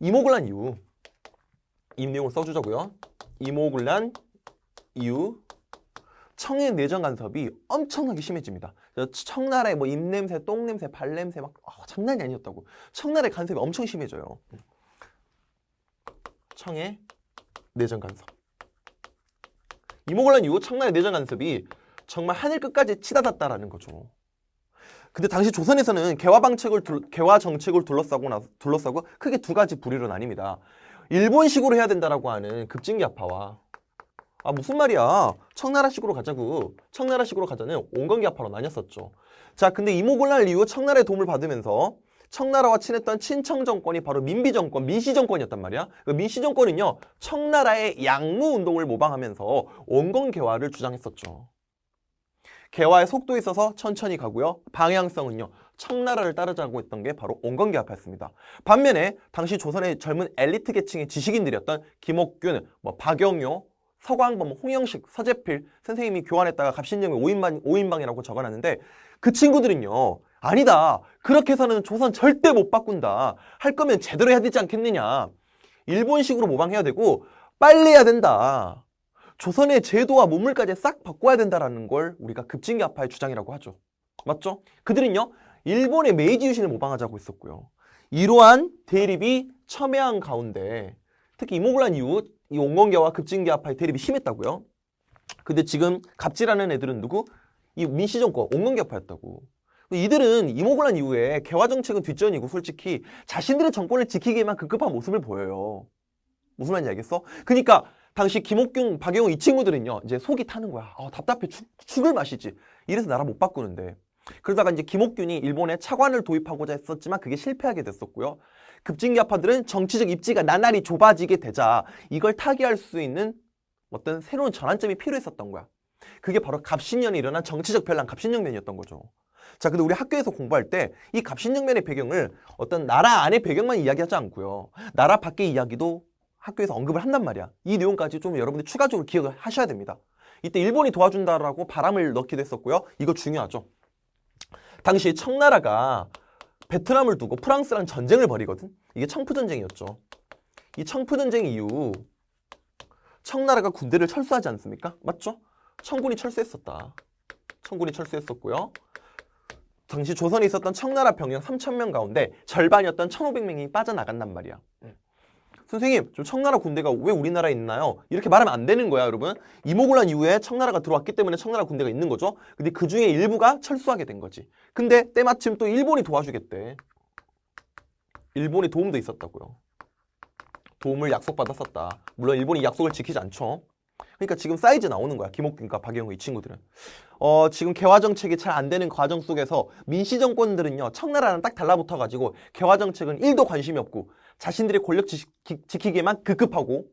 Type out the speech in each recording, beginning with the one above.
이모군란 이후 이 내용을 써주자고요. 이모군란 이후 청의 내정 간섭이 엄청나게 심해집니다. 청나라의 뭐 입냄새, 똥냄새, 발냄새 막 아, 장난이 아니었다고. 청나라의 간섭이 엄청 심해져요. 청의 내정 간섭. 이모곤란 이후 청나라의 내정 간섭이 정말 하늘 끝까지 치닫았다라는 거죠. 근데 당시 조선에서는 개화 방책을 둘, 개화 정책을 둘러싸고 나 둘러싸고 크게 두 가지 부류로 나뉩니다. 일본식으로 해야 된다라고 하는 급진기아파와 아 무슨 말이야 청나라식으로 가자고 청나라식으로 가자는 온건기아파로 나뉘었었죠. 자 근데 이모곤란 이후 청나라의 도움을 받으면서 청나라와 친했던 친청 정권이 바로 민비 정권, 민씨 정권이었단 말이야. 그 민씨 정권은요 청나라의 양무 운동을 모방하면서 온건 개화를 주장했었죠. 개화의 속도에 있어서 천천히 가고요. 방향성은요. 청나라를 따르자고 했던 게 바로 온건개화파였습니다. 반면에 당시 조선의 젊은 엘리트 계층의 지식인들이었던 김옥균, 뭐 박영효, 서광범, 홍영식, 서재필 선생님이 교환했다가 갑신정의 5인방, 5인방이라고 적어놨는데 그 친구들은요. 아니다. 그렇게 해서는 조선 절대 못 바꾼다. 할 거면 제대로 해야 되지 않겠느냐. 일본식으로 모방해야 되고 빨리 해야 된다. 조선의 제도와 문물까지 싹 바꿔야 된다라는 걸 우리가 급진기아파의 주장이라고 하죠. 맞죠? 그들은요. 일본의 메이지 유신을 모방하자고 했었고요. 이러한 대립이 첨예한 가운데 특히 이모군란 이후 이 온건계와 급진기아파의 대립이 심했다고요. 근데 지금 갑질하는 애들은 누구? 이 민씨 정권 온건계파였다고. 이들은 이모군란 이후에 개화 정책은 뒷전이고 솔직히 자신들의 정권을 지키기에만 급급한 모습을 보여요. 무슨 말인지 알겠어? 그러니까 당시 김옥균, 박영호 이 친구들은요 이제 속이 타는 거야. 아, 답답해 죽, 죽을 맛이지. 이래서 나라 못 바꾸는데. 그러다가 이제 김옥균이 일본에 차관을 도입하고자 했었지만 그게 실패하게 됐었고요. 급진기아파들은 정치적 입지가 나날이 좁아지게 되자 이걸 타개할 수 있는 어떤 새로운 전환점이 필요했었던 거야. 그게 바로 갑신년에 일어난 정치적 변란 갑신정변이었던 거죠. 자, 근데 우리 학교에서 공부할 때 이 갑신정변의 배경을 어떤 나라 안의 배경만 이야기하지 않고요. 나라 밖의 이야기도 학교에서 언급을 한단 말이야. 이 내용까지 좀 여러분들 추가적으로 기억을 하셔야 됩니다. 이때 일본이 도와준다라고 바람을 넣기도 했었고요. 이거 중요하죠. 당시 청나라가 베트남을 두고 프랑스랑 전쟁을 벌이거든. 이게 청푸전쟁이었죠. 이 청푸전쟁 이후 청나라가 군대를 철수하지 않습니까? 맞죠? 청군이 철수했었다. 청군이 철수했었고요. 당시 조선에 있었던 청나라 병력 3,000명 가운데 절반이었던 1,500명이 빠져나간단 말이야. 선생님, 저 청나라 군대가 왜 우리나라에 있나요? 이렇게 말하면 안 되는 거야, 여러분. 이모군란 이후에 청나라가 들어왔기 때문에 청나라 군대가 있는 거죠. 근데 그 중에 일부가 철수하게 된 거지. 근데 때마침 또 일본이 도와주겠대. 일본의 도움도 있었다고요. 도움을 약속받았었다. 물론 일본이 약속을 지키지 않죠. 그러니까 지금 사이즈 나오는 거야. 김옥균과 박영호 이 친구들은. 어, 지금 개화 정책이 잘 안 되는 과정 속에서 민씨 정권들은요. 청나라랑 딱 달라붙어 가지고 개화 정책은 1도 관심이 없고 자신들의 권력 지키, 지키기에만 급급하고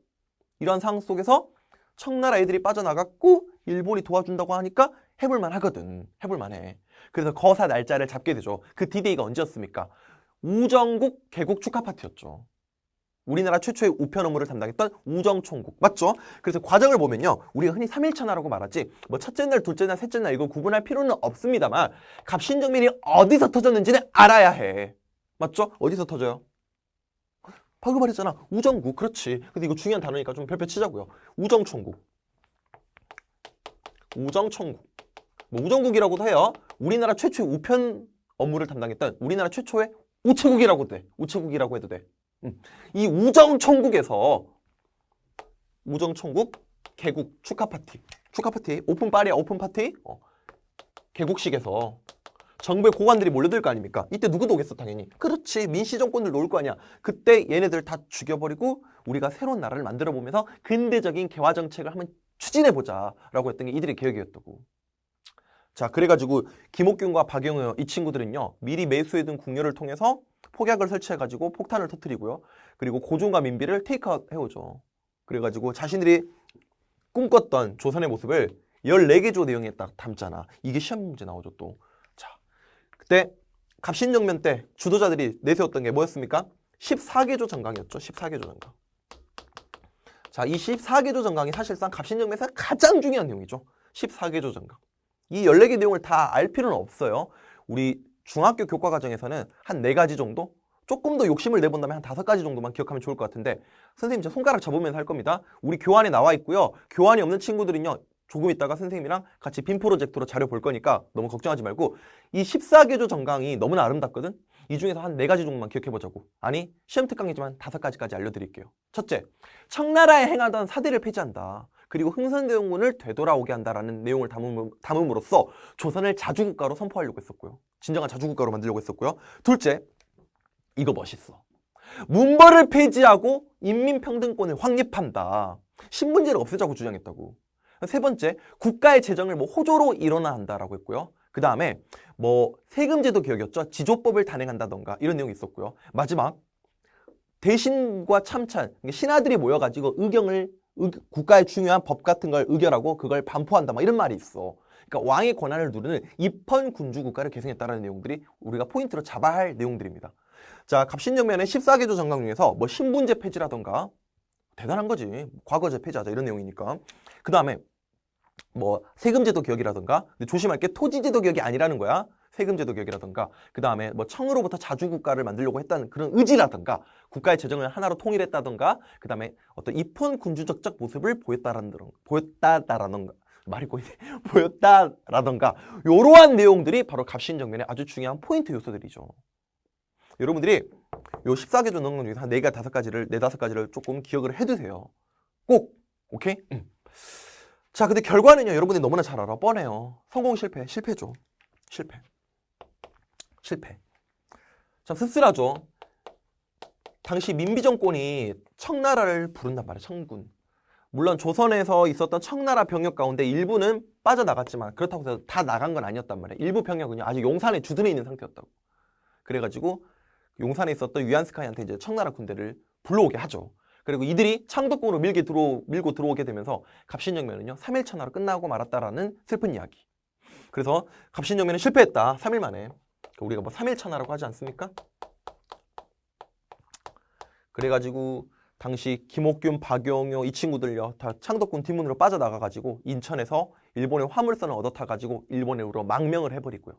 이러한 상황 속에서 청나라 애들이 빠져나갔고 일본이 도와준다고 하니까 해볼 만 하거든. 해볼 만 해. 그래서 거사 날짜를 잡게 되죠. 그 디데이가 언제였습니까? 우정국 개국 축하 파티였죠. 우리나라 최초의 우편 업무를 담당했던 우정총국. 맞죠? 그래서 과정을 보면요 우리가 흔히 3일천하라고 말하지 뭐 첫째 날 둘째 날 셋째 날 이거 구분할 필요는 없습니다만 갑신정변이 어디서 터졌는지는 알아야 해. 맞죠? 어디서 터져요? 방금 말했잖아 우정국. 그렇지. 근데 이거 중요한 단어니까 좀 별표 치자고요. 우정총국. 우정총국. 뭐 우정국이라고도 해요. 우리나라 최초의 우편 업무를 담당했던 우리나라 최초의 우체국이라고도 돼. 우체국이라고 해도 돼. 음. 이 우정총국에서 우정총국 개국 축하 파티. 축하 파티? 오픈 파리야 오픈 파티? 어. 개국식에서 정부의 고관들이 몰려들 거 아닙니까? 이때 누구도 오겠어 당연히. 그렇지 민씨 정권들 놓을 거 아니야. 그때 얘네들 다 죽여버리고 우리가 새로운 나라를 만들어 보면서 근대적인 개화 정책을 한번 추진해 보자라고 했던 게 이들의 계획이었다고 자 그래가지고 김옥균과 박영호 이 친구들은요 미리 매수해둔 국료를 통해서 폭약을 설치해가지고 폭탄을 터뜨리고요. 그리고 고종과 민비를 테이크아웃 해오죠. 그래가지고 자신들이 꿈꿨던 조선의 모습을 14개 조 내용에 딱 담잖아. 이게 시험 문제 나오죠 또. 자, 그때 갑신정변 때 주도자들이 내세웠던 게 뭐였습니까? 14개조 정강이었죠. 14개조 정강. 자, 이 14개조 정강이 사실상 갑신정변에서 가장 중요한 내용이죠. 14개조 정강. 이 14개 내용을 다 알 필요는 없어요. 우리 중학교 교과 과정에서는 한네 가지 정도 조금 더 욕심을 내본다면 한 다섯 가지 정도만 기억하면 좋을 것 같은데 선생님 제 손가락 잡으면서 할 겁니다. 우리 교환에 나와 있고요. 교환이 없는 친구들은요. 조금 있다가 선생님이랑 같이 빔 프로젝트로 자료 볼 거니까 너무 걱정하지 말고 이 14개조 정강이 너무나 아름답거든. 이 중에서 한 네 가지 정도만 기억해 보자고. 아니 시험 특강이지만 다섯 가지까지 알려드릴게요. 첫째, 청나라에 행하던 사대를 폐지한다. 그리고 흥선대원군을 되돌아오게 한다라는 내용을 담음, 담음으로써 조선을 자주국가로 선포하려고 했었고요. 진정한 자주국가로 만들려고 했었고요. 둘째, 이거 멋있어. 문벌을 폐지하고 인민평등권을 확립한다. 신분제를 없애자고 주장했다고. 세 번째, 국가의 재정을 뭐 호조로 일어나 한다라고 했고요. 그 다음에 뭐 세금제도 개혁이었죠. 지조법을 단행한다던가 이런 내용이 있었고요. 마지막, 대신과 참찬, 신하들이 모여가지고 의경을 의- 국가의 중요한 법 같은 걸 의결하고 그걸 반포한다 막 이런 말이 있어. 그러니까 왕의 권한을 누르는 입헌 군주 국가를 계승했다라는 내용들이 우리가 포인트로 잡아야 할 내용들입니다. 자, 갑신정면의 14개조 정강 중에서 뭐 신분제 폐지라던가 대단한 거지. 과거제 폐지하자 이런 내용이니까. 그 다음에 뭐 세금제도 개혁이라던가 근데 조심할 게 토지제도 개혁이 아니라는 거야. 세금제도 개혁이라던가 그 다음에 뭐 청으로부터 자주국가를 만들려고 했다는 그런 의지라던가 국가의 재정을 하나로 통일했다던가 그 다음에 어떤 입헌 군주적적 모습을 보였다라는 보였다라던가 말이 꼬이네 보였다라던가 이러한 내용들이 바로 갑신정면의 아주 중요한 포인트 요소들이죠. 여러분들이 요 14개조 넣는 것 중에서 한 4개, 5가지를, 4, 5가지를 조금 기억을 해두세요. 꼭! 오케이? 음. 자, 근데 결과는요, 여러분들이 너무나 잘 알아. 뻔해요. 성공 실패, 실패죠. 실패. 실패. 참 씁쓸하죠. 당시 민비 정권이 청나라를 부른단 말이에요, 청군. 물론 조선에서 있었던 청나라 병력 가운데 일부는 빠져나갔지만 그렇다고 해서 다 나간 건 아니었단 말이에요. 일부 병력은요, 아직 용산에 주둔해 있는 상태였다고. 그래가지고 용산에 있었던 위안스카이한테 이제 청나라 군대를 불러오게 하죠. 그리고 이들이 창덕궁으로 밀게 들어 밀고 들어오게 되면서 갑신정면은요 3일 천하로 끝나고 말았다라는 슬픈 이야기. 그래서 갑신정면은 실패했다. 3일 만에. 우리가 뭐 3일 천하라고 하지 않습니까? 그래가지고 당시 김옥균, 박용효 이 친구들요 다 창덕궁 뒷문으로 빠져나가가지고 인천에서 일본의 화물선을 얻어 타가지고 일본으로 망명을 해버리고요.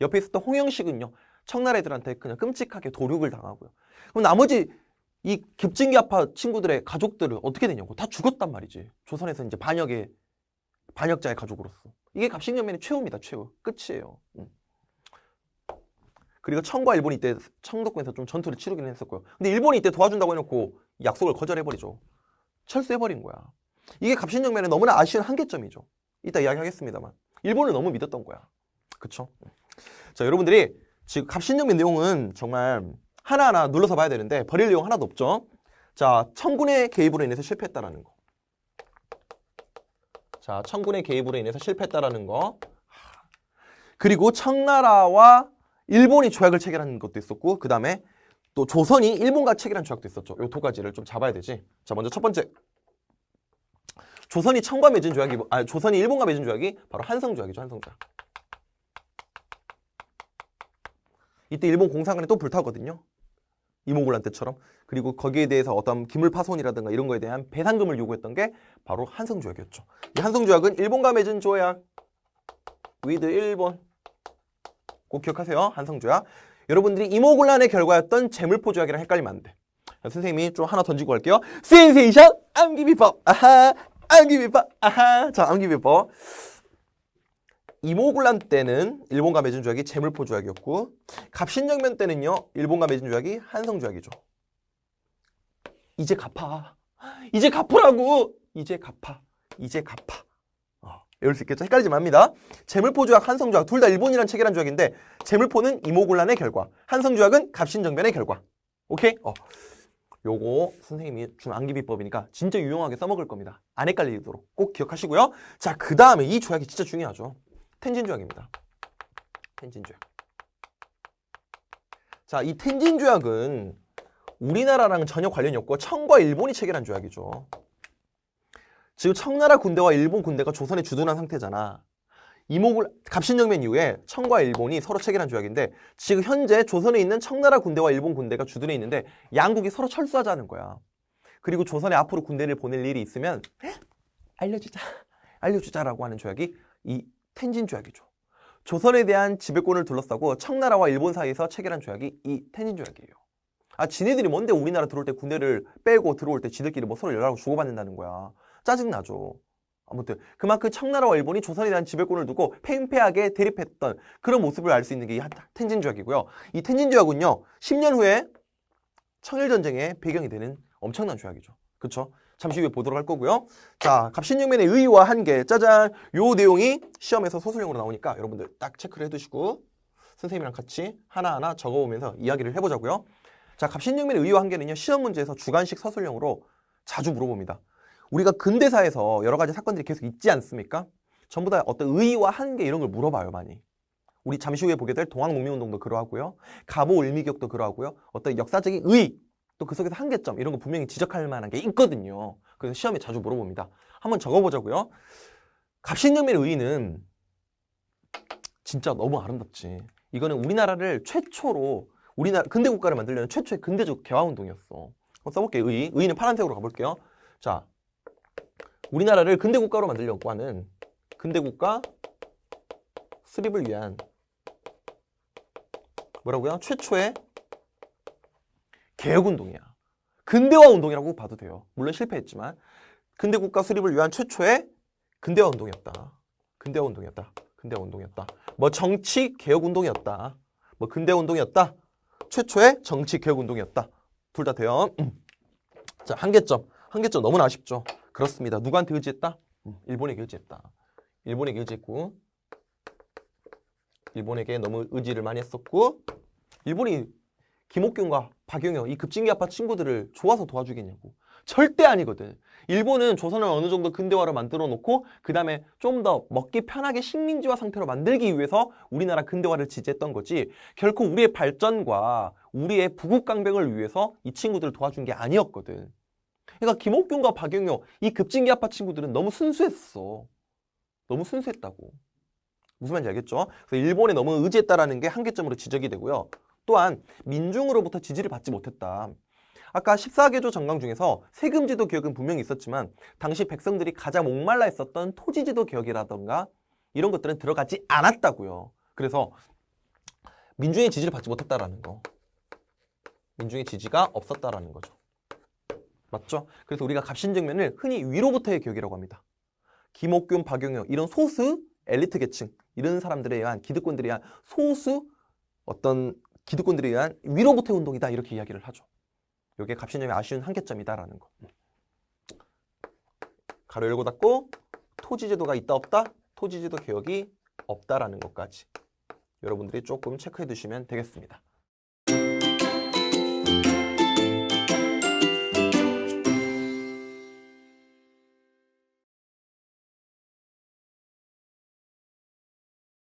옆에 있었던 홍영식은요 청나라 애들한테 그냥 끔찍하게 도륙을 당하고요. 그럼 나머지 이 급진기아파 친구들의 가족들은 어떻게 되냐고 다 죽었단 말이지. 조선에서 이제 반역의 반역자의 가족으로서 이게 갑신정면의 최후입니다. 최후 끝이에요. 음. 그리고 청과 일본이 이때 청덕궁에서 좀 전투를 치르긴 했었고요. 근데 일본이 이때 도와준다고 해놓고 약속을 거절해버리죠. 철수해버린 거야. 이게 갑신정면의 너무나 아쉬운 한계점이죠. 이따 이야기하겠습니다만 일본을 너무 믿었던 거야. 그쵸? 자 여러분들이 지금 갑신정면 내용은 정말 하나하나 눌러서 봐야 되는데 버릴 내용 하나도 없죠. 자, 청군의 개입으로 인해서 실패했다라는 거. 자, 청군의 개입으로 인해서 실패했다라는 거. 그리고 청나라와 일본이 조약을 체결한 것도 있었고, 그 다음에 또 조선이 일본과 체결한 조약도 있었죠. 요 두 가지를 좀 잡아야 되지. 자, 먼저 첫 번째. 조선이 청과 맺은 조약이, 뭐- 아, 조선이 일본과 맺은 조약이 바로 한성 조약이죠, 한성 조약. 이때 일본 공사관에 또 불타거든요. 이몽골란 때처럼. 그리고 거기에 대해서 어떤 기물 파손이라든가 이런 거에 대한 배상금을 요구했던 게 바로 한성 조약이었죠. 이 한성 조약은 일본과 맺은 조약. 위드 일본. 꼭 기억하세요. 한성조약. 여러분들이 이모곤란의 결과였던 재물포 조약이랑 헷갈리면 안 돼. 선생님이 좀 하나 던지고 갈게요. 센세이션 암기비법. 아하. 암기비법. 아하. 자, 암기비법. 이모군란 때는 일본과 맺은 조약이 재물포 조약이었고 갑신정면 때는요 일본과 맺은 조약이 한성 조약이죠. 이제 갚아. 이제 갚으라고. 이제 갚아. 이제 갚아. 어, 외울 수 있겠죠? 헷갈리지 맙니다. 재물포 조약, 한성 조약 둘 다 일본이란 체결한 조약인데 재물포는 이모군란의 결과, 한성 조약은 갑신정면의 결과. 오케이? 어. 요거 선생님이 준 암기 비법이니까 진짜 유용하게 써먹을 겁니다. 안 헷갈리도록 꼭 기억하시고요. 자, 그 다음에 이 조약이 진짜 중요하죠. 텐진 조약입니다. 텐진 조약. 자, 이 텐진 조약은 우리나라랑 전혀 관련이 없고 청과 일본이 체결한 조약이죠. 지금 청나라 군대와 일본 군대가 조선에 주둔한 상태잖아. 이목을 갑신정면 이후에 청과 일본이 서로 체결한 조약인데 지금 현재 조선에 있는 청나라 군대와 일본 군대가 주둔해 있는데 양국이 서로 철수하자는 거야. 그리고 조선에 앞으로 군대를 보낼 일이 있으면 알려주자, 알려주자라고 하는 조약이 이 텐진 조약이죠. 조선에 대한 지배권을 둘러싸고 청나라와 일본 사이에서 체결한 조약이 이 텐진 조약이에요. 아 지네들이 뭔데 우리나라 들어올 때 군대를 빼고 들어올 때 지들끼리 뭐 서로 연락하고 주고받는다는 거야. 짜증나죠. 아무튼 그만큼 청나라와 일본이 조선에 대한 지배권을 두고 팽팽하게 대립했던 그런 모습을 알 수 있는 게이 텐진 조약이고요. 이 텐진 조약은요. 10년 후에 청일 전쟁의 배경이 되는 엄청난 조약이죠. 그렇죠? 잠시 후에 보도록 할 거고요. 자, 갑신용면의 의의와 한계. 짜잔. 요 내용이 시험에서 소설형으로 나오니까 여러분들 딱 체크를 해 두시고 선생님이랑 같이 하나하나 적어 보면서 이야기를 해 보자고요. 자, 갑신용면의 의의와 한계는요. 시험 문제에서 주관식 서술형으로 자주 물어봅니다. 우리가 근대사에서 여러 가지 사건들이 계속 있지 않습니까? 전부 다 어떤 의의와 한계 이런 걸 물어봐요, 많이. 우리 잠시 후에 보게 될 동학농민운동도 그러하고요. 가보을미격도 그러하고요. 어떤 역사적인 의의, 또그 속에서 한계점 이런 거 분명히 지적할 만한 게 있거든요. 그래서 시험에 자주 물어봅니다. 한번 적어보자고요. 갑신영민의 의의는 진짜 너무 아름답지. 이거는 우리나라를 최초로 우리나라 근대 국가를 만들려는 최초의 근대적 개화 운동이었어. 한번 써볼게요. 의의. 의의는 파란색으로 가볼게요. 자, 우리나라를 근대 국가로 만들려고 하는 근대 국가 수립을 위한 뭐라고요? 최초의 개혁 운동이야. 근대화 운동이라고 봐도 돼요. 물론 실패했지만 근대 국가 수립을 위한 최초의 근대화 운동이었다. 근대화 운동이었다. 근대화 운동이었다. 뭐 정치 개혁 운동이었다. 뭐 근대화 운동이었다. 최초의 정치 개혁 운동이었다. 둘 다 돼요. 음. 자, 한계점. 한계점 너무나 아쉽죠. 그렇습니다. 누구한테 의지했다? 음, 일본에게 의지했다. 일본에게 의지했고 일본에게 너무 의지를 많이 했었고 일본이 김옥균과 박용효 이 급진기 아빠 친구들을 좋아서 도와주겠냐고 절대 아니거든 일본은 조선을 어느 정도 근대화로 만들어 놓고 그 다음에 좀 더 먹기 편하게 식민지화 상태로 만들기 위해서 우리나라 근대화를 지지했던 거지 결코 우리의 발전과 우리의 부국강병을 위해서 이 친구들을 도와준 게 아니었거든 그러니까 김옥균과 박용효 이 급진기 아빠 친구들은 너무 순수했어 너무 순수했다고 무슨 말인지 알겠죠? 그래서 일본에 너무 의지했다라는 게 한계점으로 지적이 되고요. 또한 민중으로부터 지지를 받지 못했다. 아까 14개조 정강 중에서 세금지도 개혁은 분명히 있었지만 당시 백성들이 가장 목말라 했었던 토지지도 개혁이라던가 이런 것들은 들어가지 않았다고요. 그래서 민중의 지지를 받지 못했다라는 거. 민중의 지지가 없었다라는 거죠. 맞죠? 그래서 우리가 갑신정면을 흔히 위로부터의 개혁이라고 합니다. 김옥균, 박용효 이런 소수 엘리트 계층 이런 사람들에 의한 기득권들에 의한 소수 어떤 기득권들에 의한 위로부터 운동이다 이렇게 이야기를 하죠. 이게 갑신점의 아쉬운 한계점이다라는 거. 가로 열고 닫고 토지제도가 있다 없다? 토지제도 개혁이 없다라는 것까지 여러분들이 조금 체크해 두시면 되겠습니다.